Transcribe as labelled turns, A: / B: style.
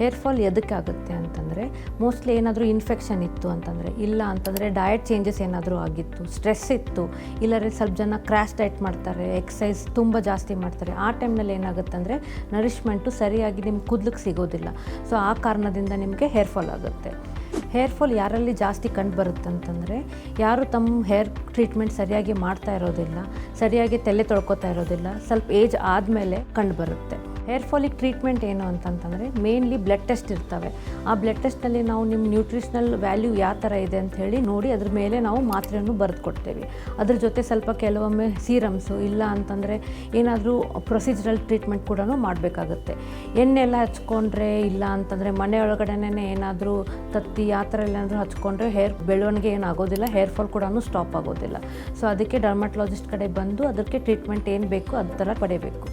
A: Hair fall ಎದಕ್ಕಾಗುತ್ತೆ ಅಂತಂದರೆ mostly ಏನಾದರೂ infection ಇತ್ತು ಅಂತಂದರೆ, ಇಲ್ಲ ಅಂತಂದರೆ ಡಯಟ್ ಚೇಂಜಸ್ ಏನಾದರೂ ಆಗಿತ್ತು ಸ್ಟ್ರೆಸ್ ಇತ್ತು ಇಲ್ಲರೆ ಸ್ವಲ್ಪ ಜನ ಕ್ರ್ಯಾಶ್ ಡಯಟ್ ಮಾಡ್ತಾರೆ ಎಕ್ಸಸೈಸ್ ತುಂಬ ಜಾಸ್ತಿ ಮಾಡ್ತಾರೆ, ಆ ಟೈಮ್ನಲ್ಲಿ ಏನಾಗುತ್ತೆ ಅಂದರೆ ನರಿಷ್ಮೆಂಟು ಸರಿಯಾಗಿ ನಿಮ್ಗೆ ಕೂದಲಿಗೆ ಸಿಗೋದಿಲ್ಲ. ಸೊ ಆ ಕಾರಣದಿಂದ ನಿಮಗೆ ಹೇರ್ ಫಾಲ್ ಆಗುತ್ತೆ. ಹೇರ್ ಫಾಲ್ ಯಾರಲ್ಲಿ ಜಾಸ್ತಿ ಕಂಡು ಬರುತ್ತೆ ಅಂತಂದರೆ, ಯಾರು ತಮ್ಮ ಹೇರ್ ಟ್ರೀಟ್ಮೆಂಟ್ ಸರಿಯಾಗಿ ಮಾಡ್ತಾ ಇರೋದಿಲ್ಲ, ಸರಿಯಾಗಿ ತಲೆ ತೊಳ್ಕೊತಾ ಇರೋದಿಲ್ಲ, ಸ್ವಲ್ಪ ಏಜ್ ಆದಮೇಲೆ ಕಂಡು ಬರುತ್ತೆ. ಹೇರ್ ಫಾಲಿಗೆ ಟ್ರೀಟ್ಮೆಂಟ್ ಏನು ಅಂತಂತಂದರೆ ಮೇನ್ಲಿ ಬ್ಲಡ್ ಟೆಸ್ಟ್ ಇರ್ತವೆ. ಆ ಬ್ಲಡ್ ಟೆಸ್ಟ್ನಲ್ಲಿ ನಾವು ನಿಮ್ಮ ನ್ಯೂಟ್ರಿಷನಲ್ ವ್ಯಾಲ್ಯೂ ಯಾವ ಥರ ಇದೆ ಅಂತ ಹೇಳಿ ನೋಡಿ ಅದ್ರ ಮೇಲೆ ನಾವು ಮಾತ್ರೆಯನ್ನು ಬರೆದು ಕೊಡ್ತೇವೆ ಅದ್ರ ಜೊತೆ ಸ್ವಲ್ಪ ಕೆಲವೊಮ್ಮೆ ಸೀರಮ್ಸು ಇಲ್ಲ ಅಂತಂದರೆ ಏನಾದರೂ ಪ್ರೊಸೀಜರಲ್ ಟ್ರೀಟ್ಮೆಂಟ್ ಕೂಡ ಮಾಡಬೇಕಾಗುತ್ತೆ. ಎಣ್ಣೆ ಎಲ್ಲ ಹಚ್ಕೊಂಡ್ರೆ ಇಲ್ಲ ಅಂತಂದರೆ ಮನೆ ಒಳಗಡೆನೇ ಏನಾದರೂ ತತ್ತಿ ಆ ಥರ ಏನಾದರೂ ಹಚ್ಕೊಂಡ್ರೆ ಹೇರ್ ಬೆಳವಣಿಗೆ ಏನಾಗೋದಿಲ್ಲ, ಹೇರ್ ಫಾಲ್ ಕೂಡ ಸ್ಟಾಪ್ ಆಗೋದಿಲ್ಲ. ಸೊ ಅದಕ್ಕೆ ಡರ್ಮಟಲಾಜಿಸ್ಟ್ ಕಡೆ ಬಂದು ಅದಕ್ಕೆ ಟ್ರೀಟ್ಮೆಂಟ್ ಏನು ಬೇಕು ಅದ್ರ ಥರ ಪಡೆಯಬೇಕು.